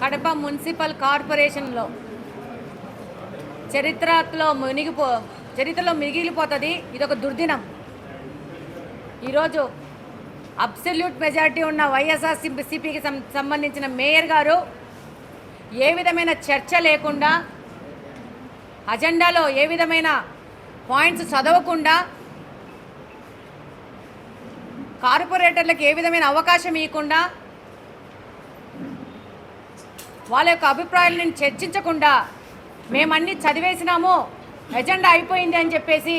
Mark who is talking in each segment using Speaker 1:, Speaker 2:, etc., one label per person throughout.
Speaker 1: Kadapa municipal కార్పొరేషన్లో చరిత్రలో మునిగిపో చరిత్రలో మిగిలిపోతుంది ఇది ఒక దుర్దినం. ఈరోజు అబ్సల్యూట్ మెజారిటీ ఉన్న వైఎస్ఆర్ సిపికి సంబంధించిన మేయర్ గారు ఏ విధమైన చర్చ లేకుండా అజెండాలో ఏ విధమైన పాయింట్స్ చదవకుండా కార్పొరేటర్లకు ఏ విధమైన అవకాశం ఇవ్వకుండా వాళ్ళ యొక్క అభిప్రాయాలను చర్చించకుండా మేమన్నీ చదివేసినాము ఎజెండా అయిపోయింది అని చెప్పేసి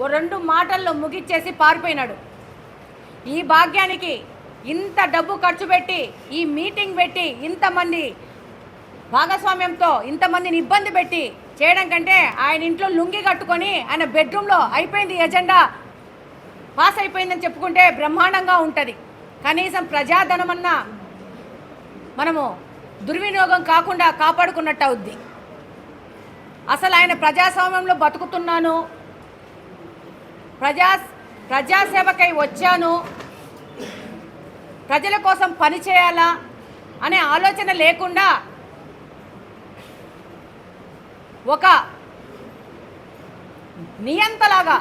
Speaker 1: ఓ రెండు మాటల్లో ముగిచ్చేసి పారిపోయినాడు. ఈ భాగ్యానికి ఇంత డబ్బు ఖర్చు పెట్టి ఈ మీటింగ్ పెట్టి ఇంతమంది భాగస్వామ్యంతో ఇంతమందిని ఇబ్బంది పెట్టి చేయడం కంటే ఆయన ఇంట్లో లుంగి కట్టుకొని ఆయన బెడ్రూమ్లో అయిపోయింది ఎజెండా. పాస్ అయిపోయిందని చెప్పుకుంటే బ్రహ్మాండంగా ఉంటుంది. కనీసం ప్రజాధనమన్నా మనము దుర్వినియోగం కాకుండా కాపాడుకున్నట్టు అవుద్ది అసలు ఆయన ప్రజాస్వామ్యంలో బతుకుతున్నాను. ప్రజా ప్రజాసేవకై వచ్చాను. ప్రజల కోసం పని చేయాలా అనే ఆలోచన లేకుండా ఒక నియంతలాగా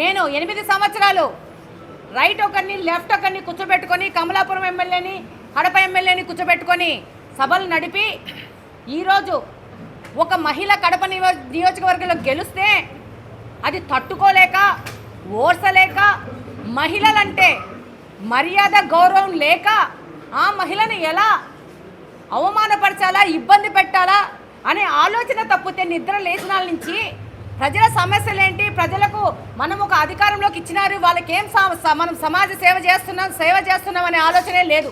Speaker 1: నేను ఎనిమిది సంవత్సరాలు రైట్ ఒకరిని లెఫ్ట్ ఒకరిని కూర్చోబెట్టుకొని కమలాపురం ఎమ్మెల్యేని కడప ఎమ్మెల్యేని కూర్చోబెట్టుకొని సభలు నడిపి ఈరోజు ఒక మహిళ కడప నియో నియోజకవర్గంలో గెలిస్తే అది తట్టుకోలేక ఓర్చలేక మహిళలంటే మర్యాద గౌరవం లేక ఆ మహిళను ఎలా అవమానపరచాలా ఇబ్బంది పెట్టాలా అనే ఆలోచన తప్పితే నిద్ర లేచినాల నుంచి ప్రజల సమస్యలు ఏంటి ప్రజలకు మనం ఒక అధికారంలోకి ఇచ్చినారు వాళ్ళకి ఏం సమ- మనం సమాజ సేవ చేస్తున్నాం సేవ చేస్తున్నాం అనే ఆలోచనే లేదు.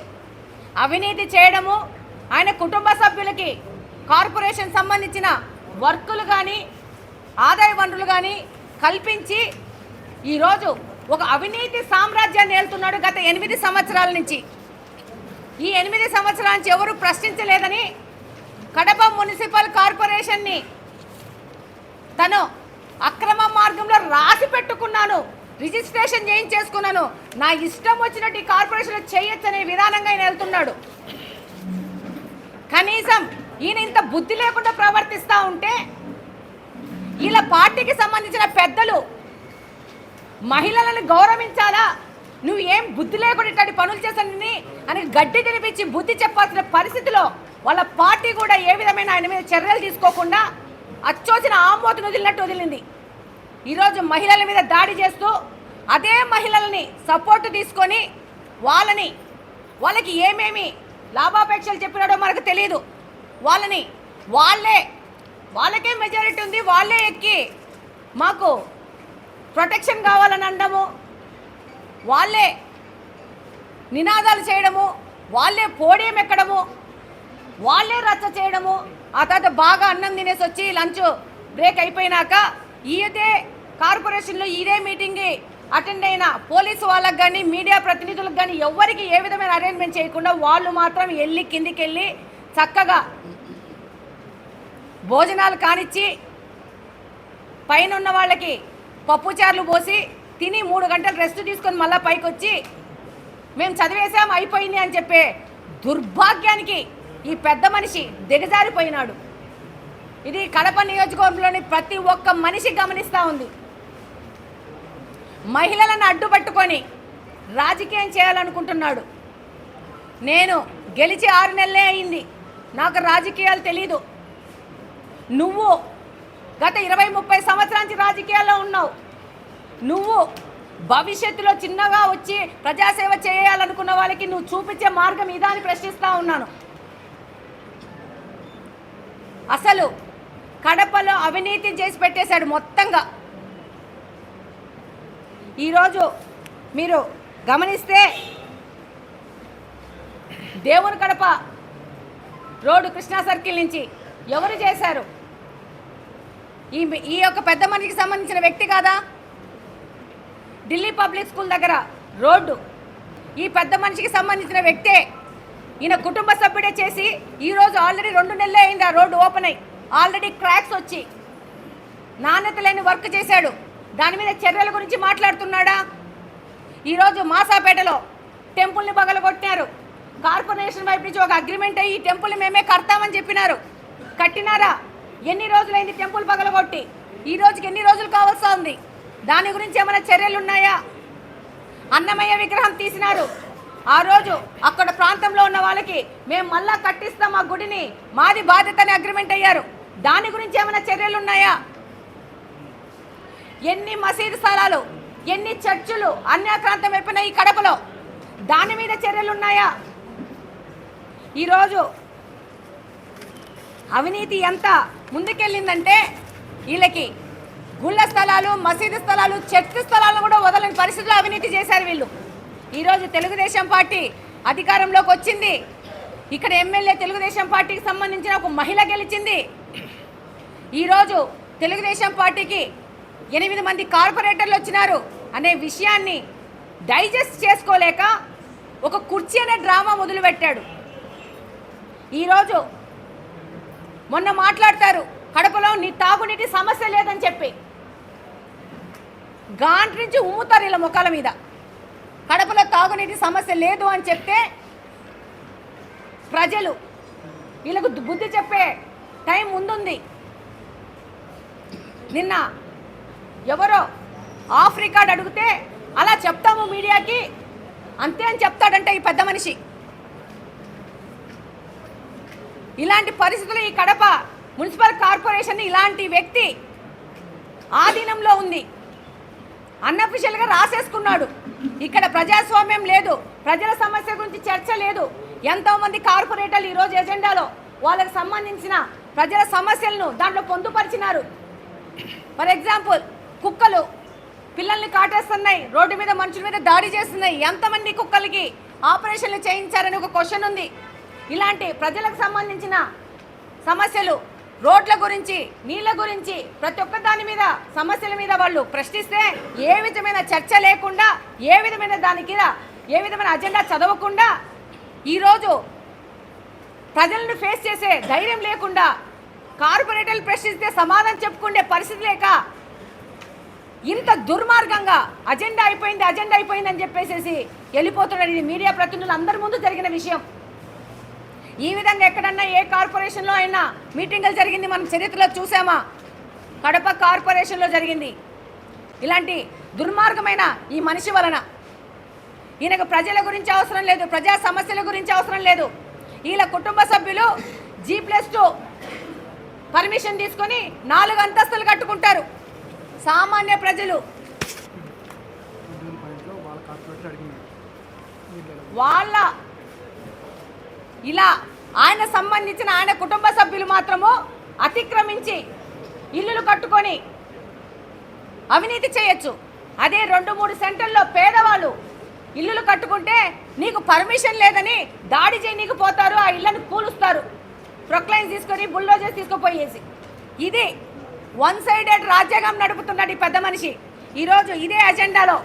Speaker 1: అవినీతి చేయడము ఆయన కుటుంబ సభ్యులకి కార్పొరేషన్ సంబంధించిన వర్కులు కానీ ఆదాయ వనరులు కానీ కల్పించి ఈరోజు ఒక అవినీతి సామ్రాజ్యాన్ని ఏలుతున్నాడు గత ఎనిమిది సంవత్సరాల నుంచి. ఈ ఎనిమిది సంవత్సరాల నుంచి ఎవరు ప్రశ్నించలేదని కడప మున్సిపల్ కార్పొరేషన్ని తను అక్రమ మార్గంలో రాసి పెట్టుకున్నాను. రిజిస్ట్రేషన్ చేయించేసుకున్నాను. నా ఇష్టం వచ్చినట్టు ఈ కార్పొరేషన్ చేయొచ్చనే విధానంగా ఆయన వెళ్తున్నాడు. కనీసం ఈయన ఇంత బుద్ధి లేకుండా ప్రవర్తిస్తూ ఉంటే ఇలా పార్టీకి సంబంధించిన పెద్దలు మహిళలను గౌరవించాలా? నువ్వు ఏం బుద్ధి లేకుండా ఇట్లాంటి పనులు చేశానని అని గడ్డి తినిపించి బుద్ధి చెప్పాల్సిన పరిస్థితిలో వాళ్ళ పార్టీ కూడా ఏ విధమైన ఆయన మీద చర్యలు తీసుకోకుండా అచ్చోచిన ఆమోదం వదిలినట్టు వదిలింది. ఈరోజు మహిళల మీద దాడి చేస్తూ అదే మహిళల్ని సపోర్ట్ తీసుకొని వాళ్ళని వాళ్ళకి ఏమేమి లాభాపేక్షలు చెప్పినాడో మనకు తెలియదు వాళ్ళని వాళ్ళే వాళ్ళకే మెజారిటీ ఉంది వాళ్ళే ఎక్కి మాకు ప్రొటెక్షన్ కావాలని అనడము వాళ్ళే నినాదాలు చేయడము వాళ్ళే పోడియం ఎక్కడము వాళ్ళే రచ్చ చేయడము ఆ తర్వాత బాగా అన్నం తినేసి వచ్చి లంచ్ బ్రేక్ అయిపోయినాక ఇదే కార్పొరేషన్లో ఇదే మీటింగ్కి అటెండ్ అయిన పోలీసు వాళ్ళకి కానీ మీడియా ప్రతినిధులకు కానీ ఎవరికి ఏ విధమైన అరేంజ్మెంట్ చేయకుండా వాళ్ళు మాత్రం వెళ్ళి కిందికి వెళ్ళి చక్కగా భోజనాలు కానిచ్చి పైన ఉన్న వాళ్ళకి పప్పుచారులు పోసి తిని మూడు గంటలు రెస్ట్ తీసుకొని మళ్ళీ పైకి వచ్చి మేము చదివేశాం అయిపోయింది అని చెప్పే దుర్భాగ్యానికి ఈ పెద్ద మనిషి దిగజారిపోయినాడు. ఇది కడప నియోజకవర్గంలోని ప్రతి ఒక్క మనిషి గమనిస్తూ ఉంది. మహిళలను అడ్డుపట్టుకొని రాజకీయం చేయాలనుకుంటున్నాడు. నేను గెలిచి ఆరు నెలలే అయింది. నాకు రాజకీయాలు తెలీదు. నువ్వు గత ఇరవై ముప్పై సంవత్సరానికి రాజకీయాల్లో ఉన్నావు. నువ్వు భవిష్యత్తులో చిన్నగా వచ్చి ప్రజాసేవ చేయాలనుకున్న వాళ్ళకి నువ్వు చూపించే మార్గం ఇదా అని ప్రశ్నిస్తూ ఉన్నాను. అసలు కడపలో అవినీతి చేసి పెట్టేశాడు మొత్తంగా. ఈరోజు మీరు గమనిస్తే దేవుని కడప రోడ్డు కృష్ణా సర్కిల్ నుంచి ఎవరు చేశారు? ఈ ఈ యొక్క పెద్ద మనిషికి సంబంధించిన వ్యక్తి కాదా? ఢిల్లీ పబ్లిక్ స్కూల్ దగ్గర రోడ్డు. ఈ పెద్ద మనిషికి సంబంధించిన వ్యక్తే ఈయన కుటుంబ సభ్యుడే చేసి ఈరోజు ఆల్రెడీ రెండు నెలలే అయింది ఆ రోడ్డు ఓపెన్ అయ్యి ఆల్రెడీ క్రాక్స్ వచ్చి నాణ్యత లేని వర్క్ చేశాడు. దాని మీద చర్యల గురించి మాట్లాడుతున్నాడా? ఈరోజు మాసాపేటలో టెంపుల్ని పగలగొట్టినారు కార్పొరేషన్ వైపు నుంచి ఒక అగ్రిమెంట్ అయ్యి ఈ టెంపుల్ని మేమే కడతామని చెప్పినారు. కట్టినారా? ఎన్ని రోజులైంది టెంపుల్ పగలగొట్టి? ఈ రోజుకి ఎన్ని రోజులు కావాల్సి ఉంది? దాని గురించి ఏమైనా చర్యలు ఉన్నాయా? అన్నమయ్య విగ్రహం తీసినారు. ఆ రోజు అక్కడ ప్రాంతంలో ఉన్న వాళ్ళకి మేము మళ్ళా కట్టిస్తాం ఆ గుడిని. మాది బాధ్యత అని అగ్రిమెంట్ అయ్యారు. దాని గురించి ఏమైనా చర్యలు ఉన్నాయా ఎన్ని మసీదు స్థలాలు ఎన్ని చర్చిలు అన్యాక్రాంతం అయిపోయినాయి ఈ కడపలో? దాని మీద చర్యలు ఉన్నాయా ఈరోజు అవినీతి ఎంత ముందుకెళ్ళిందంటే వీళ్ళకి గుళ్ళ స్థలాలు మసీదు స్థలాలు చర్చి స్థలాలను కూడా వదలని పరిస్థితుల్లో అవినీతి చేశారు వీళ్ళు. ఈరోజు తెలుగుదేశం పార్టీ అధికారంలోకి వచ్చింది. ఇక్కడ ఎమ్మెల్యే తెలుగుదేశం పార్టీకి సంబంధించిన ఒక మహిళ గెలిచింది. ఈరోజు తెలుగుదేశం పార్టీకి ఎనిమిది మంది కార్పొరేటర్లు వచ్చినారు అనే విషయాన్ని డైజెస్ట్ చేసుకోలేక ఒక కుర్చీ అనే డ్రామా మొదలుపెట్టాడు. ఈరోజు మొన్న మాట్లాడతారు కడపలో నీ తాగునీటి సమస్య లేదని చెప్పి. గాంట్ నుంచి ఉమ్ముతారు ఇలా ముఖాల మీద. కడపలో తాగునీటి సమస్య లేదు అని చెప్తే ప్రజలు వీళ్ళకు బుద్ధి చెప్పే టైం ముందుంది. నిన్న ఎవరో ఆఫ్ రికార్డ్ అడిగితే అలా చెప్తాము మీడియాకి అంతే అని చెప్తాడంటే ఈ పెద్ద మనిషి. ఇలాంటి పరిస్థితులు ఈ కడప మున్సిపల్ కార్పొరేషన్ ఇలాంటి వ్యక్తి ఆధీనంలో ఉంది. అన్అఫిషియల్గా రాసేసుకున్నాడు. ఇక్కడ ప్రజాస్వామ్యం లేదు. ప్రజల సమస్య గురించి చర్చ లేదు. ఎంతోమంది కార్పొరేటర్లు ఈరోజు ఎజెండాలో వాళ్ళకి సంబంధించిన ప్రజల సమస్యలను దాంట్లో పొందుపరిచినారు. ఫర్ ఎగ్జాంపుల్ కుక్కలు. పిల్లల్ని కాటేస్తున్నాయి. రోడ్డు మీద మనుషుల మీద దాడి చేస్తున్నాయి. ఎంతమంది కుక్కలకి ఆపరేషన్లు చేయించారని ఒక క్వశ్చన్ ఉంది. ఇలాంటి ప్రజలకు సంబంధించిన సమస్యలు రోడ్ల గురించి నీళ్ళ గురించి ప్రతి ఒక్క దాని మీద సమస్యల మీద వాళ్ళు ప్రశ్నిస్తే ఏ విధమైన చర్చ లేకుండా ఏ విధమైన దాని మీద ఏ విధమైన అజెండా చదవకుండా ఈరోజు ప్రజలను ఫేస్ చేసే ధైర్యం లేకుండా కార్పొరేటర్లు ప్రశ్నిస్తే సమాధానం చెప్పుకునే పరిస్థితి లేక ఇంత దుర్మార్గంగా అజెండా అయిపోయింది అజెండా అయిపోయింది అని చెప్పేసేసి వెళ్ళిపోతున్నాడు ఇది మీడియా ప్రతినిధులు అందరి ముందు జరిగిన విషయం. ఈ విధంగా ఎక్కడన్నా ఏ కార్పొరేషన్లో అయినా మీటింగులు జరిగింది మనం చరిత్రలో చూసామా? కడప కార్పొరేషన్లో జరిగింది. ఇలాంటి దుర్మార్గమైన ఈ మనిషి వలన. ఈయనకు ప్రజల గురించి అవసరం లేదు ప్రజా సమస్యల గురించి అవసరం లేదు. వీళ్ళ కుటుంబ సభ్యులు జీ ప్లస్ టూ పర్మిషన్ తీసుకొని నాలుగు అంతస్తులు కట్టుకుంటారు. సామాన్య ప్రజలు.
Speaker 2: వాళ్ళ
Speaker 1: ఇలా ఆయన సంబంధించిన ఆయన కుటుంబ సభ్యులు మాత్రము అతిక్రమించి ఇల్లులు కట్టుకొని అవినీతి చేయొచ్చు. అదే రెండు మూడు సెంటర్లో పేదవాళ్ళు ఇల్లులు కట్టుకుంటే నీకు పర్మిషన్ లేదని దాడి చేయనీకి పోతారు ఆ ఇళ్ళను కూలుస్తారు. ప్రొక్లైన్ తీసుకొని బుల్డోజర్స్ తీసుకుపోయేసి. ఇది వన్ సైడెడ్ రాజ్యాంగం నడుపుతున్నాడు ఈ పెద్ద మనిషి. ఈరోజు ఇదే అజెండాలో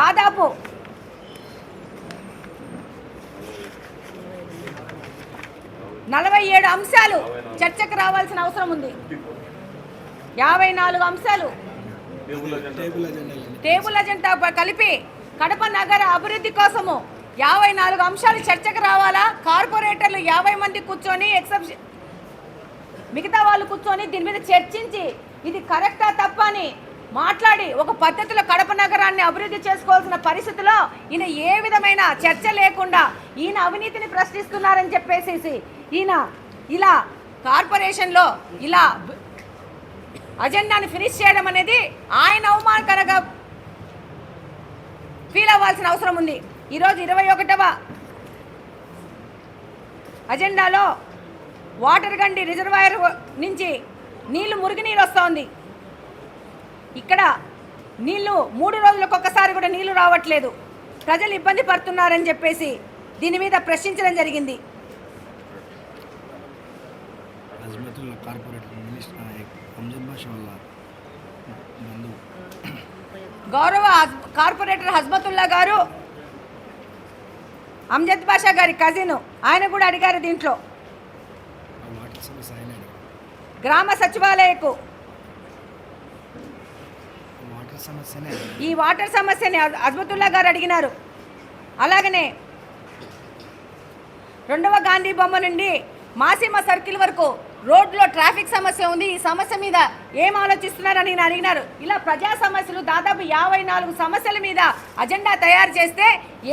Speaker 1: దాదాపు నలభై ఏడు అంశాలు చర్చకు రావాల్సిన అవసరం ఉంది. యాభై నాలుగు అంశాలు
Speaker 2: టేబుల్
Speaker 1: అజెండా కలిపి కడప నగర అభివృద్ధి కోసము యాభై నాలుగు అంశాలు చర్చకు రావాలా? కార్పొరేటర్లు యాభై మంది కూర్చొని ఎక్సెప్షన్ మిగతా వాళ్ళు కూర్చొని దీని మీద చర్చించి ఇది కరెక్టా తప్ప అని మాట్లాడి ఒక పద్ధతిలో కడప నగరాన్ని అభివృద్ధి చేసుకోవాల్సిన పరిస్థితిలో ఈయన ఏ విధమైన చర్చ లేకుండా ఈయన అవినీతిని ప్రశ్నిస్తున్నారని చెప్పేసేసి ఈయన ఇలా కార్పొరేషన్లో ఇలా అజెండాని ఫినిష్ చేయడం అనేది ఆయన అవమానకరంగా ఫీల్ అవ్వాల్సిన అవసరం ఉంది. ఈరోజు ఇరవై ఒకటవ అజెండాలో వాటర్ గండి రిజర్వాయర్ నుంచి నీళ్ళు మురుగునీరు వస్తూ ఉంది ఇక్కడ నీళ్ళు మూడు రోజులకు ఒక్కసారి కూడా నీళ్ళు రావట్లేదు. ప్రజలు ఇబ్బంది పడుతున్నారని చెప్పేసి దీని మీద ప్రశ్నించడం జరిగింది. గౌరవ కార్పొరేటర్ హజ్మతుల్లా గారు అంజద్ బాషా గారి కజిన్ ఆయన కూడా అడిగారు దీంట్లో. గ్రామ సచివాలయకు. ఈ వాటర్ సమస్యని అజ్- అజ్మతుల్లా గారు అడిగినారు అలాగనే రెండవ గాంధీ బొమ్మ నుండి మాసీమ సర్కిల్ వరకు రోడ్లో ట్రాఫిక్ సమస్య ఉంది. ఈ సమస్య మీద ఏం ఆలోచిస్తున్నారని నేను అడిగినారు. ఇలా ప్రజా సమస్యలు దాదాపు యాభై నాలుగు సమస్యల మీద అజెండా తయారు చేస్తే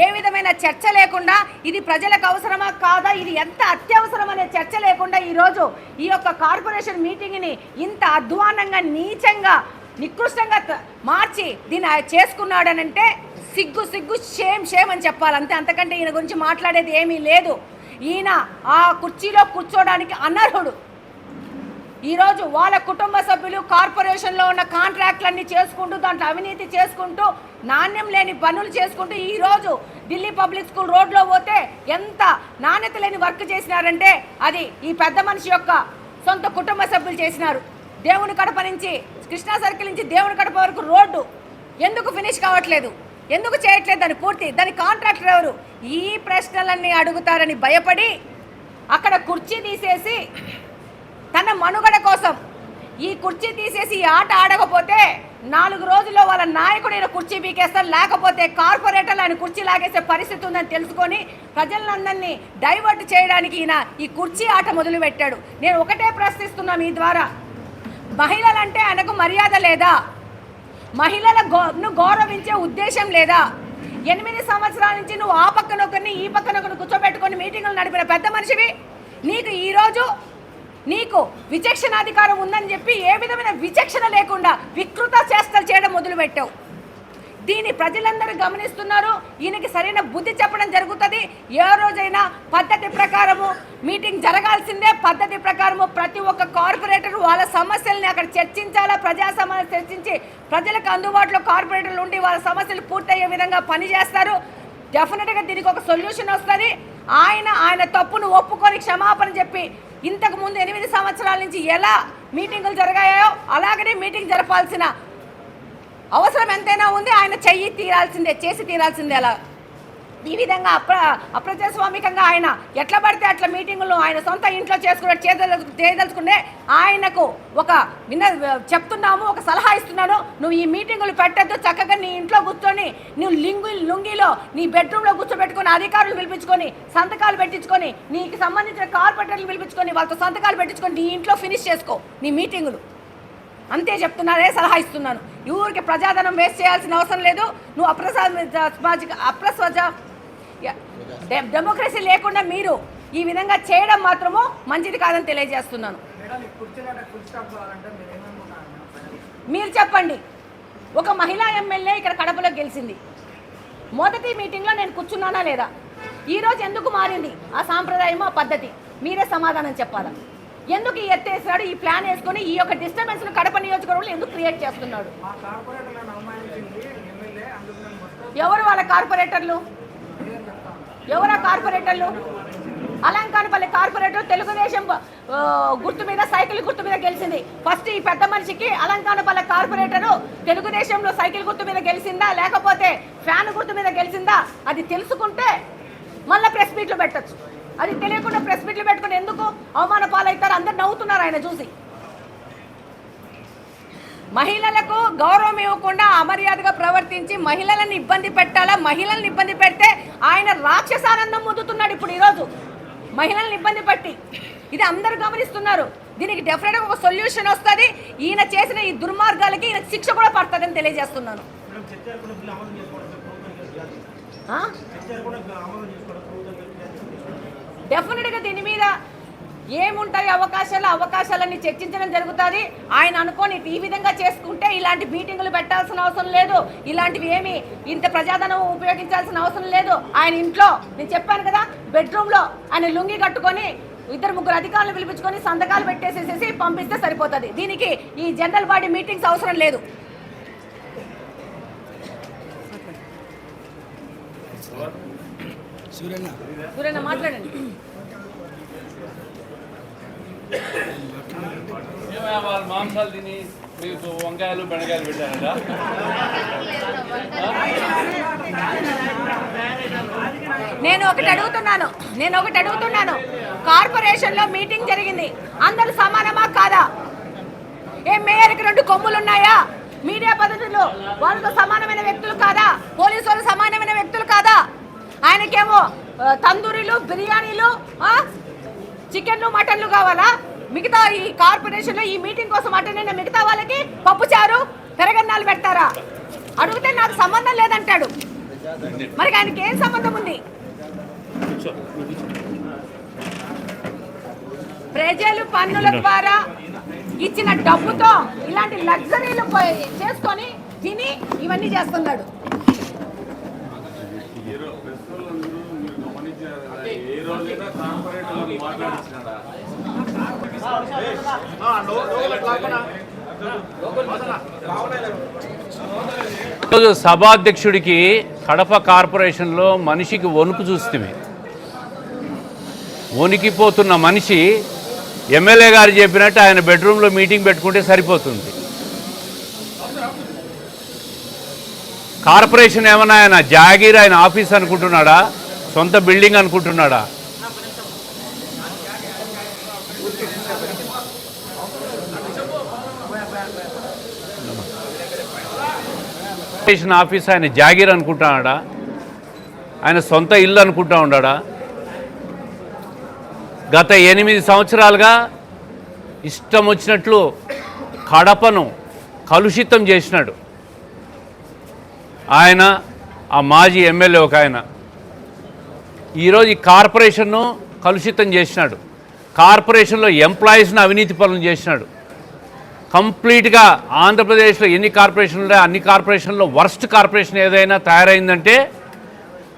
Speaker 1: ఏ విధమైన చర్చ లేకుండా ఇది ప్రజలకు అవసరమా కాదా ఇది ఎంత అత్యవసరం అనే చర్చ లేకుండా ఈరోజు ఈ యొక్క కార్పొరేషన్ మీటింగ్ని ఇంత అధ్వానంగా నీచంగా నికృష్టంగా మార్చి దీన్ని చేసుకున్నాడనంటే సిగ్గు సిగ్గు షేమ్ షేమ్ అని చెప్పాలి. అంతే. అంతకంటే ఈయన గురించి మాట్లాడేది ఏమీ లేదు. ఈయన ఆ కుర్చీలో కూర్చోడానికి అనర్హుడు. ఈరోజు వాళ్ళ కుటుంబ సభ్యులు కార్పొరేషన్లో ఉన్న కాంట్రాక్ట్లన్నీ చేసుకుంటూ దాంట్లో అవినీతి చేసుకుంటూ నాణ్యం లేని పనులు చేసుకుంటూ ఈరోజు ఢిల్లీ పబ్లిక్ స్కూల్ రోడ్లో పోతే ఎంత నాణ్యత లేని వర్క్ చేసినారంటే అది ఈ పెద్ద మనిషి యొక్క సొంత కుటుంబ సభ్యులు చేసినారు. దేవుని కడప నుంచి కృష్ణా సర్కిల్ నుంచి దేవుని కడప వరకు రోడ్డు ఎందుకు ఫినిష్ కావట్లేదు? ఎందుకు చేయట్లేదు దాని పూర్తి దాని కాంట్రాక్టర్ ఎవరు? ఈ ప్రశ్నలన్నీ అడుగుతారని భయపడి అక్కడ కుర్చీ తీసేసి తన మనుగడ కోసం ఈ కుర్చీ తీసేసి ఈ ఆట ఆడకపోతే నాలుగు రోజుల్లో వాళ్ళ నాయకుడు ఈయన కుర్చీ పీకేస్తారు. లేకపోతే కార్పొరేటర్లు ఆయన కుర్చీ లాగేసే పరిస్థితి ఉందని తెలుసుకొని ప్రజలందరినీ డైవర్ట్ చేయడానికి ఈయన ఈ కుర్చీ ఆట మొదలుపెట్టాడు. నేను ఒకటే ప్రశ్నిస్తున్నా మీ ద్వారా. మహిళలంటే ఆయనకు మర్యాద లేదా? మహిళల గౌ గౌరవించే ఉద్దేశం లేదా? ఎనిమిది సంవత్సరాల నుంచి నువ్వు ఆ పక్కన ఒకరిని ఈ పక్కన ఒకరిని కూర్చోబెట్టుకొని మీటింగులు నడిపిన పెద్ద మనిషివి. నీకు ఈరోజు నీకు విచక్షణాధికారం ఉందని చెప్పి ఏ విధమైన విచక్షణ లేకుండా వికృత చేష్టలు చేయడం మొదలుపెట్టావు. దీన్ని ప్రజలందరూ గమనిస్తున్నారు. ఈయనకి సరైన బుద్ధి చెప్పడం జరుగుతుంది. ఏ రోజైనా పద్ధతి ప్రకారము మీటింగ్ జరగాల్సిందే. పద్ధతి ప్రకారము ప్రతి ఒక్క కార్పొరేటర్ వాళ్ళ సమస్యల్ని అక్కడ చర్చించాలా? ప్రజా సమస్యలు చర్చించి ప్రజలకు అందుబాటులో కార్పొరేటర్లు ఉండి వాళ్ళ సమస్యలు పూర్తయ్యే విధంగా పనిచేస్తారు. డెఫినెట్గా దీనికి ఒక సొల్యూషన్ వస్తుంది. ఆయన ఆయన తప్పును ఒప్పుకొని క్షమాపణ చెప్పి ఇంతకుముందు ఎనిమిది సంవత్సరాల నుంచి ఎలా మీటింగులు జరిగాయో అలాగనే మీటింగ్ జరపాల్సిన అవసరం ఎంతైనా ఉంది. ఆయన చెయ్యి తీరాల్సిందే చేసి తీరాల్సిందే అలా ఈ విధంగా అప్ర అప్రజాస్వామికంగా ఆయన ఎట్లా పడితే అట్లా మీటింగులు ఆయన సొంత ఇంట్లో చేసుకున్న చేయదలు చేయదలుచుకుంటే ఆయనకు ఒక విన్న చెప్తున్నాము ఒక సలహా ఇస్తున్నాను. నువ్వు ఈ మీటింగులు పెట్టద్దు చక్కగా నీ ఇంట్లో కూర్చొని నువ్వు లింగు లుంగిలో నీ బెడ్రూమ్లో కూర్చోబెట్టుకొని అధికారులు పిలిపించుకొని సంతకాలు పెట్టించుకొని నీకు సంబంధించిన కార్పొరేటర్లు పిలిపించుకొని వాళ్ళతో సంతకాలు పెట్టించుకొని నీ ఇంట్లో ఫినిష్ చేసుకో నీ మీటింగులు. అంతే చెప్తున్నారే సలహా ఇస్తున్నాను. ఈ ఊరికి ప్రజాధనం వేస్ట్ చేయాల్సిన అవసరం లేదు. నువ్వు అప్రసాద అప్రస్వజ డెమోక్రసీ లేకుండా మీరు ఈ విధంగా చేయడం మాత్రము మంచిది కాదని తెలియజేస్తున్నాను.
Speaker 2: మీరు
Speaker 1: చెప్పండి. ఒక మహిళా ఎమ్మెల్యే ఇక్కడ కడపలో గెలిచింది. మొదటి మీటింగ్లో నేను కూర్చున్నానా లేదా? ఈరోజు ఎందుకు మారింది? ఆ సాంప్రదాయం ఆ పద్ధతి? మీరే సమాధానం చెప్పాలా? ఎందుకు ఈ ఎత్తేసాడు ఈ ప్లాన్ వేసుకొని ఈ యొక్క డిస్టర్బెన్స్ను కడప నియోజకవర్గంలో ఎందుకు క్రియేట్ చేస్తున్నాడు? ఎవరు వాళ్ళ కార్పొరేటర్లు ఎవరా కార్పొరేటర్లు? అలంకానపల్లి కార్పొరేటర్ తెలుగుదేశం గుర్తు మీద సైకిల్ గుర్తు మీద గెలిచింది. ఫస్ట్ ఈ పెద్ద మనిషికి అలంకానపల్లి కార్పొరేటరు తెలుగుదేశంలో సైకిల్ గుర్తు మీద గెలిచిందా? లేకపోతే ఫ్యాన్ గుర్తు మీద గెలిచిందా? అది తెలుసుకుంటే మళ్ళీ ప్రెస్ మీట్లు పెట్టచ్చు. అది తెలియకుండా ప్రెస్ మీట్లు పెట్టుకుని ఎందుకు అవమాన పాలవుతారు అందరు నవ్వుతున్నారు ఆయన చూసి. మహిళలకు గౌరవం ఇవ్వకుండా అమర్యాదగా ప్రవర్తించి మహిళలను ఇబ్బంది పెట్టాలా? మహిళలను ఇబ్బంది పెడితే ఆయన రాక్షసానందం పొందుతున్నాడు ఇప్పుడు ఈరోజు. మహిళలను ఇబ్బంది పెట్టి. ఇది అందరూ గమనిస్తున్నారు. దీనికి డెఫినెట్గా ఒక సొల్యూషన్ వస్తుంది. ఈయన చేసిన ఈ దుర్మార్గాలకి ఈయన శిక్ష కూడా పడుతుందని తెలియజేస్తున్నాను? డెఫినెట్గా దీని మీద ఏముంటాయి అవకాశాలు? అవకాశాలన్నీ చర్చించడం జరుగుతుంది. ఆయన అనుకోని ఈ విధంగా చేసుకుంటే ఇలాంటి మీటింగులు పెట్టాల్సిన అవసరం లేదు. ఇలాంటివి ఏమి ఇంత ప్రజాధనం ఉపయోగించాల్సిన అవసరం లేదు. ఆయన ఇంట్లో నేను చెప్పాను కదా బెడ్రూమ్లో ఆయన లుంగి కట్టుకొని ఇద్దరు ముగ్గురు అధికారులు పిలిపించుకొని సంతకాలు పెట్టేసేసేసి పంపిస్తే సరిపోతుంది. దీనికి ఈ జనరల్ బాడీ మీటింగ్స్ అవసరం లేదు.
Speaker 3: సూర్యన్న
Speaker 1: మాట్లాడండి.
Speaker 4: వాళ్ళు మాంసాలు తిని మీకు వంకాయలు బెండకాయలు పెట్టారట.
Speaker 1: నేను ఒకటి అడుగుతున్నాను నేను ఒకటి అడుగుతున్నాను. కార్పొరేషన్లో మీటింగ్ జరిగింది. అందరూ సమానమా కాదా? ఏ మేయర్కి రెండు కొమ్ములు ఉన్నాయా? మీడియా పద్ధతులు వాళ్ళతో సమానమైన వ్యక్తులు కాదా? పోలీసు వాళ్ళు సమానమైన వ్యక్తులు కాదా? ఆయనకేమో తందూరీలు బిర్యానీలు చికెన్లు మటన్లు కావాలా? మిగతా ఈ కార్పొరేషన్లో ఈ మీటింగ్ కోసం అటెండ్ అయిన మిగతా వాళ్ళకి పప్పుచారు పెరగన్నాలు పెడతారా? అడిగితే నాకు సంబంధం లేదంటాడు. మరి ఆయనకి ఏం సంబంధం ఉంది? ప్రజలు పన్నుల ద్వారా ఇచ్చిన డబ్బుతో ఇలాంటి లగ్జరీలు చేసుకొని తిని ఇవన్నీ చేస్తున్నాడు
Speaker 4: ఏ రోజైనా కార్పొరేటర్లను మాట్లాడించినాడా ఈరోజు సభాధ్యక్షుడికి కడప కార్పొరేషన్లో మనిషికి వణుకు చూస్తుంది వణికిపోతున్న మనిషి ఎమ్మెల్యే గారు చెప్పినట్టు ఆయన బెడ్రూమ్లో మీటింగ్ పెట్టుకుంటే సరిపోతుంది. కార్పొరేషన్ ఏమన్నా ఆయన జాగీర్ ఆయన ఆఫీస్ అనుకుంటున్నాడా? సొంత బిల్డింగ్ అనుకుంటున్నాడా? స్టేషన్ ఆఫీస్ ఆయన జాగీర్ అనుకుంటాడా ఆయన సొంత ఇల్లు అనుకుంటా ఉన్నాడా? గత ఎనిమిది సంవత్సరాలుగా ఇష్టం వచ్చినట్లు కడపను కలుషితం చేసినాడు. ఆయన ఆ మాజీ ఎమ్మెల్యే ఒక ఆయన. ఈరోజు ఈ కార్పొరేషన్ను కలుషితం చేసినాడు. కార్పొరేషన్లో ఎంప్లాయీస్ను అవినీతి పనులు చేసినాడు. కంప్లీట్గా ఆంధ్రప్రదేశ్లో ఎన్ని కార్పొరేషన్లు ఉన్నాయో అన్ని కార్పొరేషన్లో వర్స్ట్ కార్పొరేషన్ ఏదైనా తయారైందంటే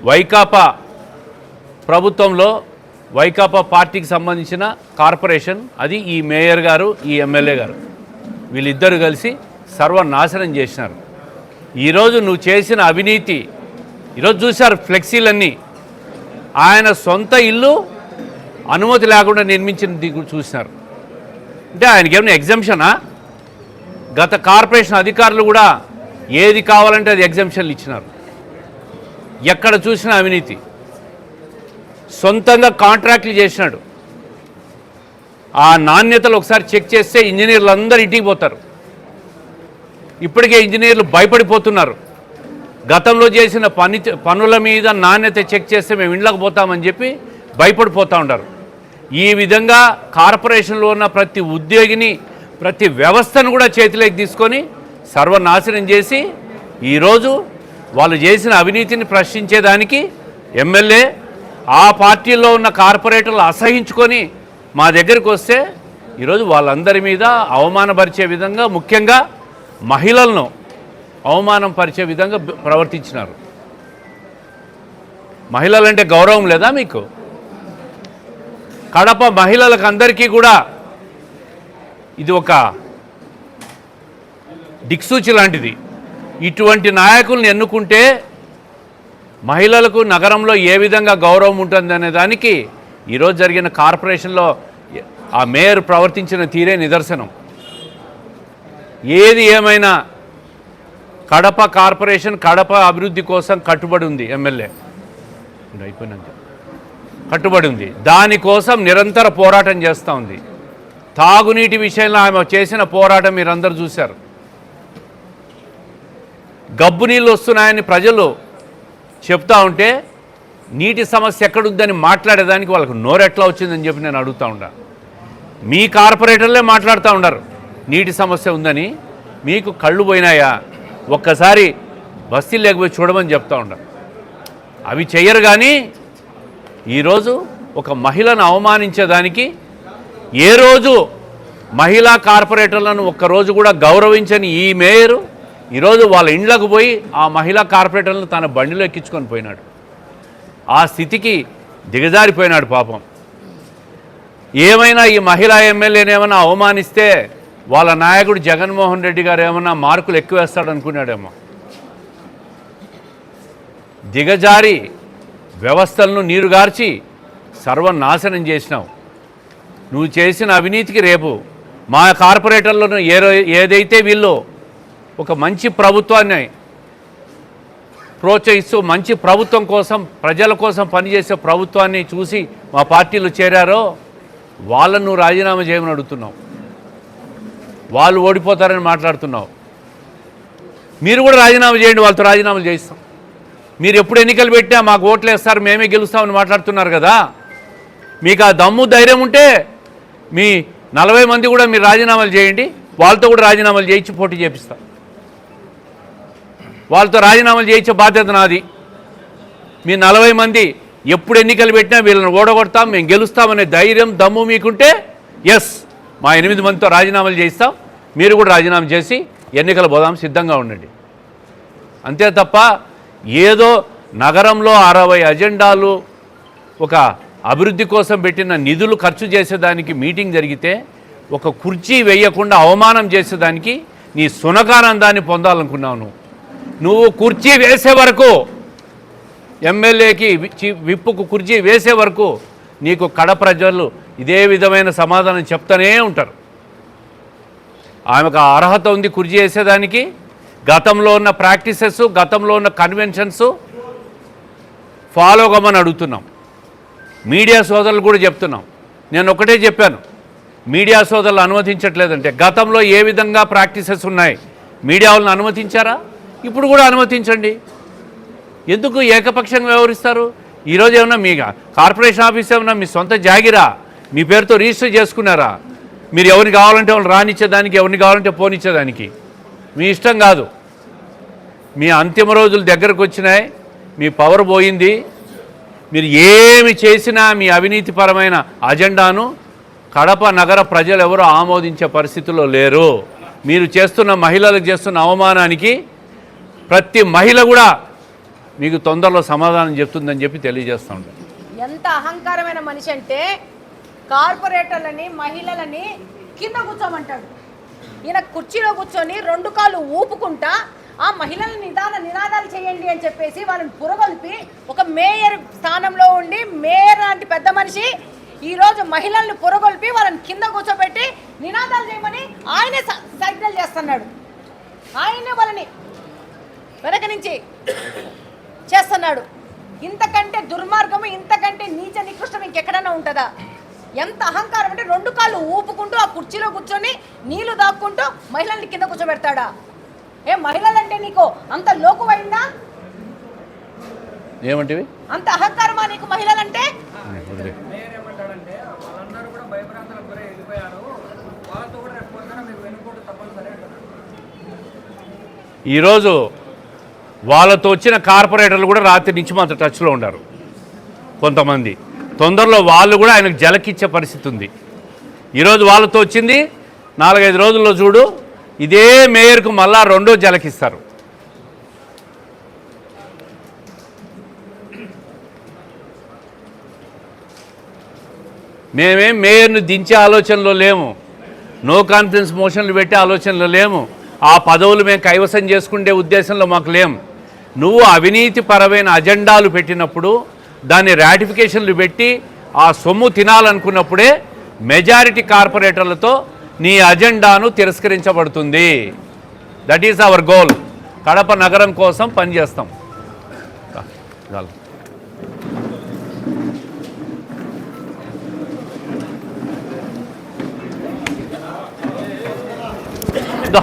Speaker 4: వైకాపా ప్రభుత్వంలో వైకాపా పార్టీకి సంబంధించిన కార్పొరేషన్ అది ఈ మేయర్ గారు ఈ ఎమ్మెల్యే గారు. వీళ్ళిద్దరు కలిసి సర్వనాశనం చేసినారు. ఈరోజు నువ్వు చేసిన అవినీతి ఈరోజు చూశారు ఫ్లెక్సీలన్నీ. ఆయన సొంత ఇల్లు అనుమతి లేకుండా నిర్మించిన దిగు చూసినారు. అంటే ఆయనకి ఏమైనా ఎగ్జంప్షనా గత కార్పొరేషన్ అధికారులు కూడా ఏది కావాలంటే అది ఎగ్జంప్షన్లు ఇచ్చినారు. ఎక్కడ చూసినా అవినీతి. సొంతంగా కాంట్రాక్ట్లు చేసినాడు. ఆ నాణ్యతలు ఒకసారి చెక్ చేస్తే ఇంజనీర్లు అందరూ ఇంటికి పోతారు. ఇప్పటికే ఇంజనీర్లు భయపడిపోతున్నారు. గతంలో చేసిన పని పనుల మీద నాణ్యత చెక్ చేస్తే మేము ఇండ్లకు పోతామని చెప్పి భయపడిపోతూ ఉన్నారు. ఈ విధంగా కార్పొరేషన్లో ఉన్న ప్రతి ఉద్యోగిని ప్రతి వ్యవస్థను కూడా చేతిలోకి తీసుకొని సర్వనాశనం చేసి ఈరోజు వాళ్ళు చేసిన అవినీతిని ప్రశ్నించేదానికి ఎమ్మెల్యే ఆ పార్టీలో ఉన్న కార్పొరేటర్లు అసహించుకొని మా దగ్గరికి వస్తే ఈరోజు వాళ్ళందరి మీద అవమానపరిచే విధంగా ముఖ్యంగా మహిళలను అవమానం పరిచే విధంగా ప్రవర్తించినారు. మహిళలంటే గౌరవం లేదా మీకు? కడప మహిళలకు అందరికీ కూడా ఇది ఒక దిక్సూచి లాంటిది. ఇటువంటి నాయకుల్ని ఎన్నుకుంటే మహిళలకు నగరంలో ఏ విధంగా గౌరవం ఉంటుంది అనే దానికి ఈరోజు జరిగిన కార్పొరేషన్లో ఆ మేయర్ ప్రవర్తించిన తీరే నిదర్శనం. ఏది ఏమైనా కడప కార్పొరేషన్ కడప అభివృద్ధి కోసం కట్టుబడి ఉంది ఎమ్మెల్యే. అయిపోయినాక కట్టుబడి ఉంది. దానికోసం నిరంతర పోరాటం చేస్తూ ఉంది. తాగునీటి విషయంలో ఆమె చేసిన పోరాటం మీరందరూ చూశారు. గబ్బు నీళ్ళు వస్తున్నాయని ప్రజలు చెప్తా ఉంటే నీటి సమస్య ఎక్కడుందని మాట్లాడేదానికి వాళ్ళకు నోరెట్లా వచ్చిందని చెప్పి నేను అడుగుతా ఉంటా మీ కార్పొరేటర్లే మాట్లాడుతూ ఉన్నారు నీటి సమస్య ఉందని. మీకు కళ్ళు పోయినాయా? ఒక్కసారి బస్తీలు లేకపోయి చూడమని చెప్తా ఉన్నారు అవి చెయ్యరు కానీ ఈరోజు ఒక మహిళను అవమానించేదానికి ఏ రోజు మహిళా కార్పొరేటర్లను ఒక్కరోజు కూడా గౌరవించని ఈ మేయరు ఈరోజు వాళ్ళ ఇండ్లకు పోయి ఆ మహిళా కార్పొరేటర్లను తన బండిలో ఎక్కించుకొని పోయినాడు. ఆ స్థితికి దిగజారిపోయినాడు పాపం. ఏమైనా ఈ మహిళా ఎమ్మెల్యేని ఏమైనా అవమానిస్తే వాళ్ళ నాయకుడు జగన్మోహన్ రెడ్డి గారు ఏమైనా మార్కులు ఎక్కువ వేస్తాడు అనుకున్నాడేమో. దిగజారి వ్యవస్థలను నీరుగార్చి సర్వనాశనం చేసినావు నువ్వు చేసిన అవినీతికి రేపు మా కార్పొరేటర్లను ఏ ఏదైతే వీళ్ళు ఒక మంచి ప్రభుత్వాన్ని ప్రోత్సహిస్తూ మంచి ప్రభుత్వం కోసం ప్రజల కోసం పనిచేసే ప్రభుత్వాన్ని చూసి మా పార్టీలో చేరారో వాళ్ళను నువ్వు రాజీనామా చేయమని అడుగుతున్నావు. వాళ్ళు ఓడిపోతారని మాట్లాడుతున్నావు. మీరు కూడా రాజీనామా చేయండి వాళ్ళతో రాజీనామా చేయిస్తాం. మీరు ఎప్పుడు ఎన్నికలు పెట్టినా మాకు ఓట్లు వేస్తారు మేమే గెలుస్తామని మాట్లాడుతున్నారు కదా. మీకు ఆ దమ్ము ధైర్యం ఉంటే మీ నలభై మంది కూడా మీరు రాజీనామాలు చేయండి వాళ్ళతో కూడా రాజీనామాలు చేయించి పోటీ చేపిస్తా. వాళ్ళతో రాజీనామాలు చేయించే బాధ్యత నాది. మీ నలభై మంది ఎప్పుడు ఎన్నికలు పెట్టినా వీళ్ళని ఓడగొడతాం మేము గెలుస్తామనే ధైర్యం దమ్ము మీకుంటే ఎస్ మా ఎనిమిది మందితో రాజీనామాలు చేయిస్తాం. మీరు కూడా రాజీనామా చేసి ఎన్నికలు పోదాం సిద్ధంగా ఉండండి. అంతే తప్ప ఏదో నగరంలో అరవై అజెండాలు ఒక అభివృద్ధి కోసం పెట్టిన నిధులు ఖర్చు చేసేదానికి మీటింగ్ జరిగితే ఒక కుర్చీ వేయకుండా అవమానం చేసేదానికి నీ సునకానందాన్ని పొందాలనుకున్నావు నువ్వు. కుర్చీ వేసే వరకు ఎమ్మెల్యేకి విప్పుకు కుర్చీ వేసే వరకు నీకు కడ ప్రజలు ఇదే విధమైన సమాధానం చెప్తూనే ఉంటారు. ఆమెకు అర్హత ఉంది కుర్చీ వేసేదానికి. గతంలో ఉన్న ప్రాక్టీసెస్ గతంలో ఉన్న కన్వెన్షన్స్ ఫాలో కమ్మని అడుగుతున్నాం. మీడియా సోదరులు కూడా చెప్తున్నాం. నేను ఒకటే చెప్పాను. మీడియా సోదరులు అనుమతించట్లేదంటే గతంలో ఏ విధంగా ప్రాక్టీసెస్ ఉన్నాయి? మీడియా వాళ్ళని అనుమతించారా? ఇప్పుడు కూడా అనుమతించండి. ఎందుకు ఏకపక్షంగా వ్యవహరిస్తారు? ఈరోజు ఏమన్నా మీ కార్పొరేషన్ ఆఫీస్ ఏమన్నా మీ సొంత జాగిరా? మీ పేరుతో రిజిస్టర్ చేసుకున్నారా? మీరు ఎవరిని కావాలంటే వాళ్ళు రానిచ్చేదానికి ఎవరిని కావాలంటే పోనిచ్చేదానికి. మీ ఇష్టం కాదు. మీ అంతిమ రోజులు దగ్గరకు వచ్చినాయి. మీ పవర్ పోయింది. మీరు ఏమి చేసినా మీ అవినీతిపరమైన అజెండాను కడప నగర ప్రజలు ఎవరు ఆమోదించే పరిస్థితిలో లేరు. మీరు చేస్తున్న మహిళలకు చేస్తున్న అవమానానికి ప్రతి మహిళ కూడా మీకు తొందరలో సమాధానం చెప్తుందని చెప్పి తెలియజేస్తా
Speaker 1: ఎంత అహంకారమైన మనిషి అంటే కార్పొరేటర్లని మహిళలని కింద కూర్చోమంటాడు. ఈయన కుర్చీలో కూర్చొని రెండు కాళ్ళు ఊపుకుంటా ఆ మహిళల నిదాన నినాదాలు చేయండి అని చెప్పేసి వాళ్ళని పురగొల్పి ఒక మేయర్ స్థానంలో ఉండి మేయర్ లాంటి పెద్ద మనిషి ఈరోజు మహిళల్ని పురగొల్పి వాళ్ళని కింద కూర్చోబెట్టి నినాదాలు చేయమని ఆయనే స- సైకిల్ చేస్తున్నాడు. ఆయనే వాళ్ళని వెనక నుంచి చేస్తున్నాడు. ఇంతకంటే దుర్మార్గము ఇంతకంటే నీచ నికృష్టం ఇంకెక్కడైనా ఉంటుందా? ఎంత అహంకారం అంటే రెండు కాళ్ళు ఊపుకుంటూ ఆ కుర్చీలో కూర్చొని నీళ్ళు దాక్కుంటూ మహిళల్ని కింద కూర్చోబెడతాడా? ఏ మహిళలంటే నీకు అంత లోకువైందా?
Speaker 4: ఏమంటివి?
Speaker 1: అంత అహంకారమా నీకు మహిళలంటే?
Speaker 4: ఈరోజు వాళ్ళతో వచ్చిన కార్పొరేటర్లు కూడా రాత్రి నుంచి మాతో టచ్లో ఉన్నారు. కొంతమంది. తొందరలో వాళ్ళు కూడా ఆయనకు జలకిచ్చే పరిస్థితి ఉంది. ఈరోజు వాళ్ళతో వచ్చింది నాలుగైదు రోజుల్లో చూడు ఇదే మేయర్కు మళ్ళా రెండో జలకిస్తారు. మేమేం మేయర్ను దించే ఆలోచనలో లేము. నో కాన్ఫిడెన్స్ మోషన్లు పెట్టే ఆలోచనలో లేము. ఆ పదవులు మేము కైవసం చేసుకునే ఉద్దేశంలో మాకు లేము. నువ్వు అవినీతిపరమైన అజెండాలు పెట్టినప్పుడు దాన్ని రాటిఫికేషన్లు పెట్టి ఆ సొమ్ము తినాలనుకున్నప్పుడే మెజారిటీ కార్పొరేటర్లతో నీ అజెండాను తిరస్కరించబడుతుంది. That is our goal Kadapa నగరం కోసం పనిచేస్తాం రా, దా.